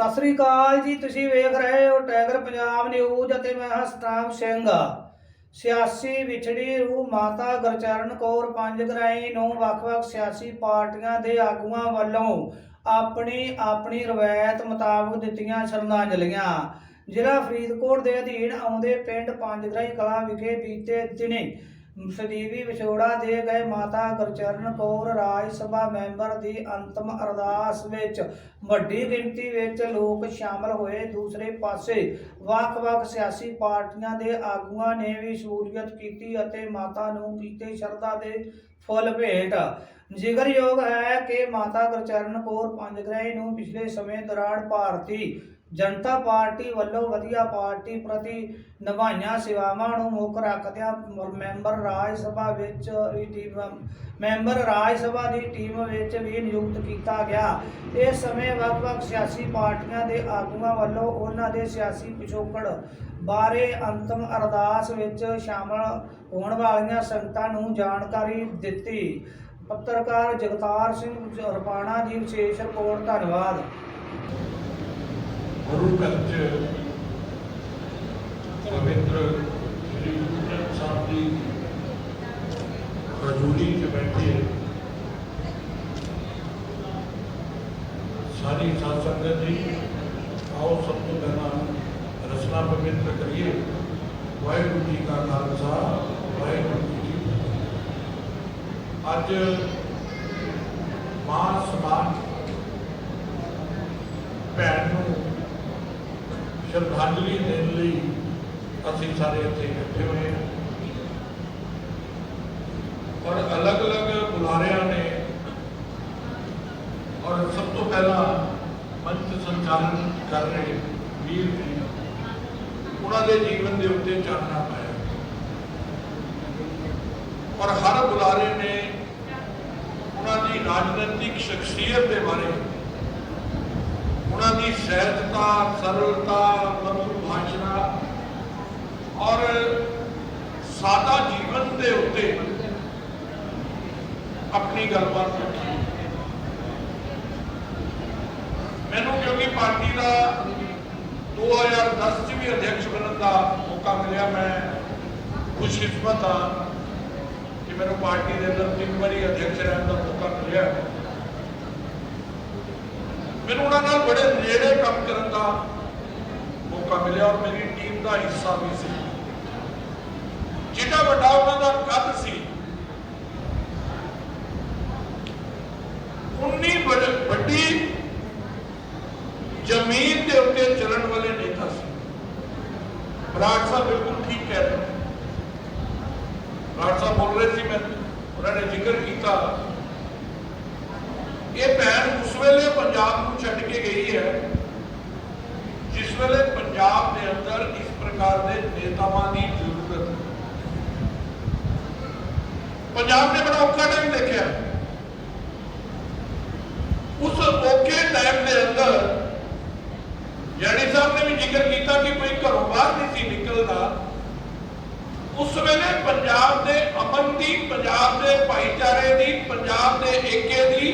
ਸਤਿ ਸ੍ਰੀ ਅਕਾਲ ਜੀ, ਤੁਸੀਂ ਵੇਖ ਰਹੇ ਹੋ ਟਾਈਗਰ ਪੰਜਾਬ ਨਿਊਜ਼ ਅਤੇ ਮੈਂ ਹਾਂ ਸਿੰਘ। ਸਿਆਸੀ ਵਿਛੜੀ ਰੂਹ ਮਾਤਾ ਗੁਰਚਰਨ ਕੌਰ ਪੰਜਗਰਾਈ ਨੂੰ ਵੱਖ-ਵੱਖ ਸਿਆਸੀ ਪਾਰਟੀਆਂ ਦੇ ਆਗੂਆਂ ਵੱਲੋਂ ਆਪਣੀ ਆਪਣੀ ਰਵਾਇਤ ਮੁਤਾਬਕ ਦਿੱਤੀਆਂ ਸ਼ਰਧਾਂਜਲੀਆਂ। ਜ਼ਿਲ੍ਹਾ ਫਰੀਦਕੋਟ ਦੇ ਅਧੀਨ ਆਉਂਦੇ ਪਿੰਡ ਪੰਜਗਰਾਈ ਕਲਾਂ ਵਿਖੇ ਬੀਤੇ ਦਿਨੇ ਸਦੀਵੀ ਵਿਛੋੜਾ ਦੇ ਗਏ ਮਾਤਾ ਗੁਰਚਰਨ ਕੌਰ ਰਾਜ ਸਭਾ ਮੈਂਬਰ ਦੀ ਅੰਤਮ ਅਰਦਾਸ ਵਿੱਚ ਵੱਡੀ ਗਿਣਤੀ ਵਿੱਚ ਲੋਕ ਸ਼ਾਮਲ ਹੋਏ ਦੂਸਰੇ ਪਾਸੇ। ਵੱਖ-ਵੱਖ ਸਿਆਸੀ ਪਾਰਟੀਆਂ ਦੇ ਆਗੂਆਂ ਨੇ ਵੀ ਸ਼ਮੂਲੀਅਤ ਕੀਤੀ ਅਤੇ ਮਾਤਾ ਨੂੰ ਕੀਤੇ ਸ਼ਰਧਾ ਦੇ ਫੁੱਲ ਭੇਟ। ਜ਼ਿਕਰਯੋਗ ਹੈ ਕਿ ਮਾਤਾ ਗੁਰਚਰਨ ਕੌਰ ਪੰਜਗ੍ਰਹਿ ਨੂੰ ਪਿਛਲੇ ਸਮੇਂ ਦੌਰਾਨ ਭਾਰਤੀ ਜਨਤਾ ਪਾਰਟੀ ਵੱਲੋਂ ਵਧੀਆ ਪਾਰਟੀ ਪ੍ਰਤੀ ਨਿਭਾਈਆਂ ਸੇਵਾਵਾਂ ਨੂੰ ਮੁੱਖ ਰੱਖਦਿਆਂ ਮੈਂਬਰ ਰਾਜ ਸਭਾ ਵਿੱਚ ਵੀ ਟੀਮ, ਮੈਂਬਰ ਰਾਜ ਸਭਾ ਦੀ ਟੀਮ ਵਿੱਚ ਵੀ ਨਿਯੁਕਤ ਕੀਤਾ ਗਿਆ। ਇਸ ਸਮੇਂ ਵੱਖ-ਵੱਖ ਸਿਆਸੀ ਪਾਰਟੀਆਂ ਦੇ ਆਗੂਆਂ ਵੱਲੋਂ ਉਹਨਾਂ ਦੇ ਸਿਆਸੀ ਪਿਛੋਕੜ ਬਾਰੇ ਅੰਤਮ ਅਰਦਾਸ ਵਿੱਚ ਸ਼ਾਮਲ ਹੋਣ ਵਾਲੀਆਂ ਸੰਗਤਾਂ ਨੂੰ ਜਾਣਕਾਰੀ ਦਿੱਤੀ। ਪੱਤਰਕਾਰ ਜਗਤਾਰ ਸਿੰਘ ਰਪਾਣਾ ਦੀ ਵਿਸ਼ੇਸ਼ ਰਿਪੋਰਟ, ਧੰਨਵਾਦ। ਗੁਰੂ ਘਰ ਚ ਪਵਿੱਤਰ ਸ੍ਰੀ ਗੁਰੂ ਗ੍ਰੰਥ ਸਾਹਿਬ ਦੀ ਹਜ਼ੂਰੀ ਚ ਬੈਠੇ ਸਾਰੀ ਸਾਧ ਸੰਗਤ ਜੀ, ਆਓ ਸਭ ਤੋਂ ਪਹਿਲਾਂ ਰਸਨਾ ਪਵਿੱਤਰ ਕਰੀਏ। ਵਾਹਿਗੁਰੂ ਜੀ ਕਾ ਖਾਲਸਾ, ਵਾਹਿਗੁਰੂ ਜੀ ਅੱਜ ਮਾਂ ਸਮਾਨ ਭੈਣ ਨੂੰ ਸ਼ਰਧਾਂਜਲੀ ਦੇਣ ਲਈ ਅਸੀਂ ਸਾਰੇ ਇੱਥੇ ਇਕੱਠੇ ਹੋਏ ਹਾਂ। ਔਰ ਅਲੱਗ-ਅਲੱਗ ਬੁਲਾਰਿਆਂ ਨੇ ਔਰ ਸਭ ਤੋਂ ਪਹਿਲਾਂ ਮੰਚ ਸੰਚਾਲਨ ਕਰ ਰਹੇ ਵੀਰ ਨੇ, ਉਹਨਾਂ ਦੇ ਜੀਵਨ ਦੇ ਉੱਤੇ ਚਾਨਣਾ ਪਾਇਆ। ਔਰ ਹਰ ਬੁਲਾਰੇ ਨੇ ਉਹਨਾਂ ਦੀ ਰਾਜਨੀਤਿਕ ਸ਼ਖਸੀਅਤ ਦੇ ਬਾਰੇ ਉਹਨਾਂ ਦੀ ਸਹਿਜਤਾ, ਸਰਲਤਾ ਮਧੁਰ ਭਾਸ਼ਾ ਔਰ ਸਾਦਾ ਜੀਵਨ ਦੇ ਉੱਤੇ ਆਪਣੀ ਗੱਲਬਾਤ ਰੱਖੀ। ਮੈਨੂੰ ਕਿਉਂਕਿ ਪਾਰਟੀ ਦਾ 2010 ਚ ਵੀ ਅਧਿਕਸ਼ ਬਣਨ ਦਾ ਮੌਕਾ ਮਿਲਿਆ, ਮੈਂ ਖੁਸ਼ਕਿਸਮਤ ਹਾਂ ਕਿ ਮੈਨੂੰ ਪਾਰਟੀ ਦੇ ਅੰਦਰ ਤਿੰਨ ਵਾਰੀ ਅਧਿਕਸ਼ ਰਹਿਣ ਦਾ ਮੌਕਾ ਮਿਲਿਆ। ਮੈਨੂੰ ਉਹਨਾਂ ਨਾਲ ਬੜੇ ਨੇੜੇ ਕੰਮ ਕਰਨ ਦਾ ਮੌਕਾ ਮਿਲਿਆ ਔਰ ਮੇਰੀ ਟੀਮ ਦਾ ਹਿੱਸਾ ਵੀ ਸੀ। ਜਿਹੜਾ ਵੱਡਾ ਉਹਨਾਂ ਦਾ ਕੱਦ ਸੀ, ਉਨੀ ਵੱਡ- ਵੱਡੀ ਜ਼ਮੀਨ ਦੇ ਉੱਤੇ ਚੱਲਣ ਵਾਲੇ ਨੇਤਾ ਸੀ। ਬਰਾੜ ਸਾਹਿਬ ਬਿਲਕੁਲ ਠੀਕ ਕਹਿ ਰਹੇ ਬਰਾੜ ਸਾਹਿਬ ਬੋਲ ਰਹੇ ਸੀ, ਮੈਂ ਉਹਨਾਂ ਨੇ ਜ਼ਿਕਰ ਕੀਤਾ। ਇਹ ਭੈਣ ਵੇਲੇ ਪੰਜਾਬ ਨੂੰ ਛੱਡ ਕੇ ਗਈ ਹੈ ਜਿਸ ਵੇਲੇ ਪੰਜਾਬ ਦੇ ਅੰਦਰ ਇਸ ਪ੍ਰਕਾਰ ਦੇ ਨੇਤਾਵਾਂ ਦੀ ਜ਼ਰੂਰਤ ਹੈ ਪੰਜਾਬ ਨੇ ਬੜਾ ਔਖਾ ਟਾਈਮ ਦੇਖਿਆ ਉਸ ਔਖੇ ਟਾਈਮ ਦੇ ਅੰਦਰ ਯਾਨੀ ਸਾਹਿਬ ਨੇ ਵੀ ਜ਼ਿਕਰ ਕੀਤਾ ਕਿ ਕੋਈ ਘਰੋਂ ਬਾਹਰ ਨਹੀਂ ਸੀ ਨਿਕਲਦਾ ਉਸ ਵੇਲੇ ਪੰਜਾਬ ਦੇ ਅਮਨ ਦੀ ਪੰਜਾਬ ਦੇ ਭਾਈਚਾਰੇ ਦੀ ਪੰਜਾਬ ਦੇ ਏਕੇ ਦੀ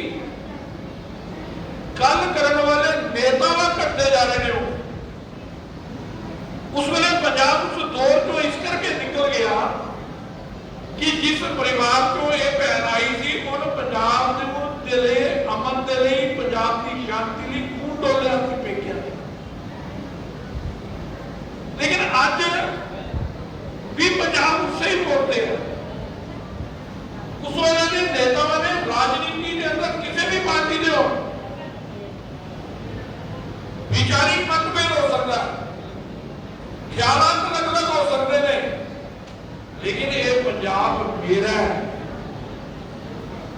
ਗੱਲ ਕਰਨ ਵਾਲੇ ਨੇਤਾਵਾਂ ਘਟਦੇ ਜਾ ਰਹੇ ਨੇ ਉਹ ਉਸ ਵੇਲੇ ਪੰਜਾਬ ਉਸ ਦੌਰ ਤੋਂ ਇਸ ਕਰਕੇ ਨਿਕਲ ਗਿਆ ਕਿ ਜਿਸ ਪਰਿਵਾਰ ਤੋਂ ਇਹ ਭੈਣ ਆਈ ਸੀ ਉਹਨੂੰ ਪੰਜਾਬ ਦੇ ਨੂੰ ਦੇ ਲਈ ਅਮਨ ਦੇ ਲਈ ਪੰਜਾਬ ਦੀ ਸ਼ਾਂਤੀ ਲਈ ਖੂਨ ਡੋਲਿਆ ਸੀ ਪੇਕਿਆ ਲੇਕਿਨ ਅੱਜ ਵੀ ਪੰਜਾਬ ਉਸੇ ਹੀ ਮੋੜ ਤੇ ਹੈ ਉਸ ਵੇਲੇ ਦੇ ਨੇਤਾਵਾਂ ਨੇ ਰਾਜਨੀਤੀ ਦੇ ਅੰਦਰ ਕਿਸੇ ਵੀ ਪਾਰਟੀ ਦੇ ਹੋ ਵਿਚਾਰੀ ਮਤਭੇਦ ਹੋ ਸਕਦਾ ਖਿਆਲਾਤ ਅਲੱਗ-ਅਲੱਗ ਹੋ ਸਕਦੇ ਨੇ ਲੇਕਿਨ ਇਹ ਪੰਜਾਬ ਮੇਰਾ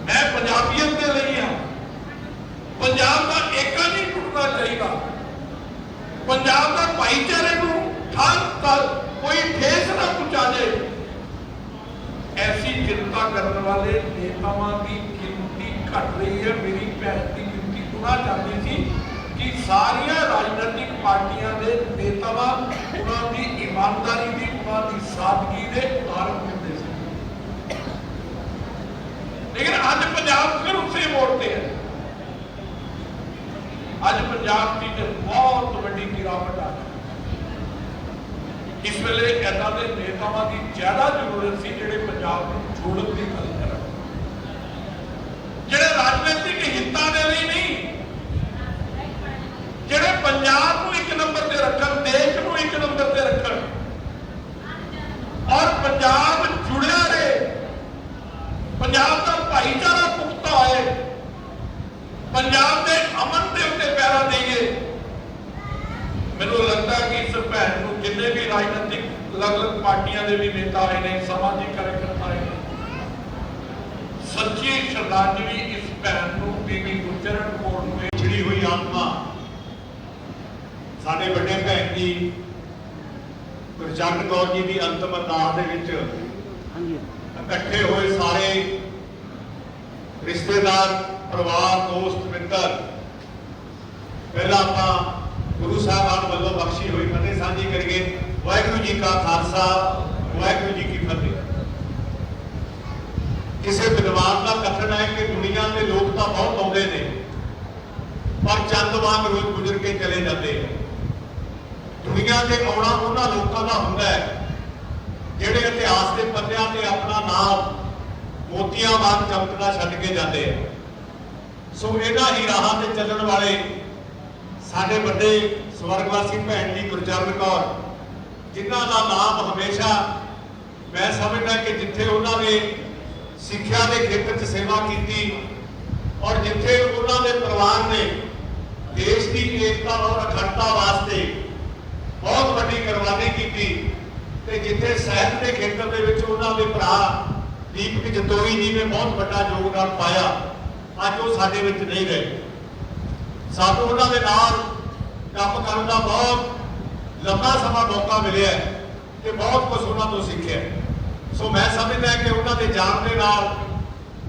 ਮੈਂ ਪੰਜਾਬੀਅਤ ਦੇ ਲਈ ਹਾਂ। ਪੰਜਾਬ ਦਾ ਏਕਾ ਨਹੀਂ ਟੁੱਟਣਾ ਚਾਹੀਦਾ। ਪੰਜਾਬ ਦਾ ਭਾਈਚਾਰੇ ਨੂੰ ਠਾਂ ਤੱਕ ਕੋਈ ਠੇਸ ਨਾ ਪਹੁੰਚਾ ਦੇ ਐਸੀ ਚਿੰਤਾ ਕਰਨ ਵਾਲੇ ਨੇਤਾਵਾਂ ਦੀ ਗਿਣਤੀ ਘਟ ਰਹੀ ਹੈ। ਮੇਰੀ ਭੈਣ ਦੀ ਗਿਣਤੀ ਤੁਨਾ ਜਾਂਦੀ ਸੀ ਕਿ ਸਾਰੀਆਂ ਰਾਜਨੀਤਿਕ ਪਾਰਟੀਆਂ ਦੇ ਨੇਤਾਵਾਂ, ਉਹਨਾਂ ਦੀ ਇਮਾਨਦਾਰੀ ਦੀ, ਉਹਨਾਂ ਦੀ ਸਾਦਗੀ ਦੇ ਲੇਕਿਨ ਅੱਜ ਪੰਜਾਬ ਫਿਰ ਉਸੇ ਮੋੜ ਤੇ ਅੱਜ ਪੰਜਾਬ ਦੀ ਤੇ ਬਹੁਤ ਵੱਡੀ ਗਿਰਾਵਟ ਆ ਇਸ ਵੇਲੇ ਇਹਨਾਂ ਦੇ ਨੇਤਾਵਾਂ ਦੀ ਜ਼ਿਆਦਾ ਜ਼ਰੂਰਤ ਸੀ ਜਿਹੜੇ ਪੰਜਾਬ ਨੂੰ ਜੋੜਨ ਦੀ ਗੱਲ ਕਰਨ ਜਿਹੜੇ ਰਾਜਨੀਤਿਕ ਹਿੱਤਾਂ ਦੇ ਲਈ ਨਹੀਂ ਜਿਹੜੇ ਪੰਜਾਬ ਨੂੰ ਇੱਕ ਨੰਬਰ ਤੇ ਰੱਖਣ ਦੇਸ਼ ਨੂੰ ਇੱਕ ਨੰਬਰ ਤੇ ਰੱਖਣ ਔਰ ਪੰਜਾਬ ਜੁੜਿਆ ਰਹੇ ਪੰਜਾਬ ਦਾ ਭਾਈਚਾਰਾ ਪੁਖਤਾ ਹੋਏ ਪੰਜਾਬ ਦੇ ਅਮਨ ਦੇ ਉੱਤੇ ਪੈਰਾ ਦੇਈਏ। ਮੈਨੂੰ ਲੱਗਦਾ ਕਿ ਇਸ ਭੈਣ ਨੂੰ ਜਿੰਨੇ ਵੀ ਰਾਜਨੀਤਿਕ ਅਲੱਗ-ਅਲੱਗ ਪਾਰਟੀਆਂ ਦੇ ਵੀ ਨੇਤਾ ਆਏ ਨੇ ਸਮਾਜਿਕ ਕਾਰਜਕਰਤਾ ਆਏ ਨੇ ਸੱਚੀ ਸ਼ਰਧਾਂਜਲੀ ਇਸ ਭੈਣ ਨੂੰ ਬੀਬੀ ਗੁਰਚਰਨ ਕੌਰ ਨੂੰ ਵਿਛੜੀ ਹੋਈ ਆਤਮਾ ਸਾਡੇ ਵੱਡੇ ਭੈਣ ਜੀ ਗੁਰਜੰਟ ਕੌਰ ਜੀ ਦੀ ਅੰਤਮ ਅਰਦਾਸ ਦੇ ਵਿੱਚ ਇਕੱਠੇ ਹੋਏ ਸਾਰੇ ਰਿਸ਼ਤੇਦਾਰ ਪਰਿਵਾਰ, ਦੋਸਤ, ਮਿੱਤਰ। ਪਹਿਲਾਂ ਆਪਾਂ ਗੁਰੂ ਸਾਹਿਬਾਨ ਵੱਲੋਂ ਬਖਸ਼ੀ ਹੋਈ ਫਤਿਹ ਸਾਂਝੀ ਕਰੀਏ। ਵਾਹਿਗੁਰੂ ਜੀ ਕਾ ਖਾਲਸਾ, ਵਾਹਿਗੁਰੂ ਜੀ ਕੀ ਫਤਿਹ। ਕਿਸੇ ਵਿਦਵਾਨ ਦਾ ਕਥਨ ਹੈ ਕਿ ਦੁਨੀਆ ਦੇ ਲੋਕ ਤਾਂ ਬਹੁਤ ਆਉਂਦੇ ਨੇ, ਪਰ ਚੰਦ ਵਾਂਗ ਰੋਜ਼ ਗੁਜ਼ਰ ਕੇ ਚਲੇ ਜਾਂਦੇ ਆ ਦੁਨੀਆ ਤੇ ਆਉਣਾ ਉਹਨਾਂ ਲੋਕਾਂ ਦਾ ਹੁੰਦਾ ਹੈ, ਜਿਹੜੇ ਇਤਿਹਾਸ ਦੇ ਪੰਨਿਆਂ ਤੇ ਆਪਣਾ ਨਾਮ ਮੋਤੀਆਂ ਵਾਂਗ ਚਮਕਦਾ ਛੱਡ ਕੇ ਜਾਂਦੇ ਆ। ਸੋ ਇਹਨਾਂ ਹੀ ਰਾਹਾਂ ਤੇ ਚੱਲਣ ਵਾਲੇ ਸਾਡੇ ਵੱਡੇ ਸਵਰਗਵਾਸੀ ਭੈਣ ਜੀ ਗੁਰਚਰਨ ਕੌਰ, ਜਿਨ੍ਹਾਂ ਦਾ ਨਾਮ ਹਮੇਸ਼ਾ ਮੈਂ ਸਮਝਦਾ ਕਿ ਜਿੱਥੇ ਉਹਨਾਂ ਨੇ ਸਿੱਖਿਆ ਦੇ ਖੇਤਰ 'ਚ ਸੇਵਾ ਕੀਤੀ ਔਰ ਜਿੱਥੇ ਉਹਨਾਂ ਦੇ ਪਰਿਵਾਰ ਨੇ ਦੇਸ਼ ਦੀ ਏਕਤਾ ਔਰ ਅਖੰਡਤਾ ਵਾਸਤੇ ਬਹੁਤ ਵੱਡੀ ਕੁਰਬਾਨੀ ਕੀਤੀ ਤੇ ਜਿੱਥੇ ਸਾਹਿਤ ਦੇ ਖੇਤਰ ਦੇ ਵਿੱਚ ਉਹਨਾਂ ਦੇ ਭਰਾ ਦੀਪਕ ਜਤੋਈ ਜੀ ਨੇ ਬਹੁਤ ਵੱਡਾ ਯੋਗਦਾਨ ਪਾਇਆ। ਅੱਜ ਉਹ ਸਾਡੇ ਵਿੱਚ ਨਹੀਂ ਰਹੇ। ਸਾਨੂੰ ਉਹਨਾਂ ਦੇ ਨਾਲ ਕੰਮ ਕਰਨ ਦਾ ਬਹੁਤ ਲੰਬਾ ਸਮਾਂ ਮੌਕਾ ਮਿਲਿਆ ਹੈ ਤੇ ਬਹੁਤ ਕੁਝ ਉਹਨਾਂ ਤੋਂ ਸਿੱਖਿਆ ਸੋ ਮੈਂ ਸਮਝਦਾ ਕਿ ਉਹਨਾਂ ਦੇ ਜਾਣ ਦੇ ਨਾਲ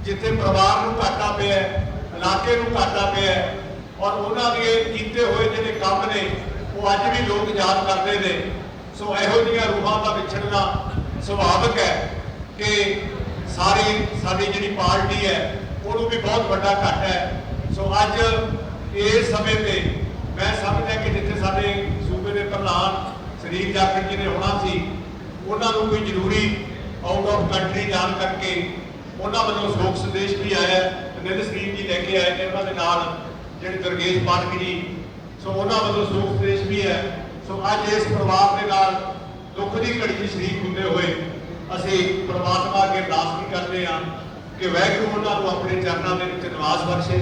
ਜਿੱਥੇ ਪਰਿਵਾਰ ਨੂੰ ਘਾਟਾ ਪਿਆ ਇਲਾਕੇ ਨੂੰ ਘਾਟਾ ਪਿਆ ਔਰ ਉਹਨਾਂ ਦੇ ਕੀਤੇ ਹੋਏ ਜਿਹੜੇ ਕੰਮ ਨੇ, ਉਹ ਅੱਜ ਵੀ ਲੋਕ ਯਾਦ ਕਰਦੇ ਨੇ। ਸੋ ਇਹੋ ਜਿਹੀਆਂ ਰੂਹਾਂ ਦਾ ਵਿਛੜਨਾ ਸੁਭਾਵਿਕ ਹੈ ਕਿ ਸਾਰੀ ਸਾਡੀ ਜਿਹੜੀ ਪਾਰਟੀ ਹੈ ਉਹਨੂੰ ਵੀ ਬਹੁਤ ਵੱਡਾ ਘਾਟਾ ਹੈ। ਸੋ ਅੱਜ ਇਸ ਸਮੇਂ ਤੇ ਮੈਂ ਸਮਝਦਾ ਕਿ ਜਿੱਥੇ ਸਾਡੇ ਸੂਬੇ ਦੇ ਪ੍ਰਧਾਨ ਸ੍ਰੀ ਜਾਖੜ ਜੀ ਨੇ ਹੋਣਾ ਸੀ, ਉਹਨਾਂ ਨੂੰ ਕੋਈ ਜ਼ਰੂਰੀ ਆਊਟ ਆਫ ਕੰਟਰੀ ਜਾਣ ਕਰਕੇ ਉਹਨਾਂ ਵੱਲੋਂ ਸ਼ੋਕ ਸੰਦੇਸ਼ ਵੀ ਆਇਆ ਤੇ ਨਿਲ ਸਰੀਰ ਜੀ ਲੈ ਕੇ ਆਏ ਨੇ, ਉਹਨਾਂ ਦੇ ਨਾਲ ਜਿਹੜੇ ਦੁਰਗੇਸ਼ ਪਾਠਕ ਜੀ। ਸੋ ਉਹਨਾਂ ਵੱਲੋਂ ਸ਼ੋਕ ਸੰਦੇਸ਼ ਵੀ ਹੈ। ਸੋ ਅੱਜ ਇਸ ਪਰਿਵਾਰ ਦੇ ਨਾਲ ਦੁੱਖ ਦੀ ਘੜੀ 'ਚ ਸ਼ਰੀਕ ਹੁੰਦੇ ਹੋਏ ਅਸੀਂ ਪ੍ਰਮਾਤਮਾ ਅੱਗੇ ਅਰਦਾਸ ਵੀ ਕਰਦੇ ਹਾਂ ਕਿ ਵਾਹਿਗੁਰੂ ਉਹਨਾਂ ਨੂੰ ਆਪਣੇ ਚਰਨਾਂ ਦੇ ਵਿੱਚ ਨਿਵਾਸ ਬਖਸ਼ੇ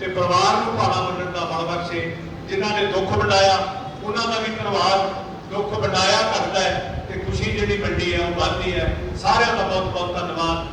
ਤੇ ਪਰਿਵਾਰ ਨੂੰ ਭਾਣਾ ਮੰਨਣ ਦਾ ਬਲ ਬਖਸ਼ੇ, ਜਿਨ੍ਹਾਂ ਨੇ ਦੁੱਖ ਵੰਡਾਇਆ, ਉਹਨਾਂ ਦਾ ਵੀ ਧੰਨਵਾਦ ਦੁੱਖ ਵੰਡਾਇਆ ਕਰਦਾ ਹੈ ਤੇ ਖੁਸ਼ੀ ਜਿਹੜੀ ਵੰਡੀ ਹੈ, ਉਹ ਵੱਧਦੀ ਹੈ। ਸਾਰਿਆਂ ਦਾ ਬਹੁਤ ਬਹੁਤ ਧੰਨਵਾਦ।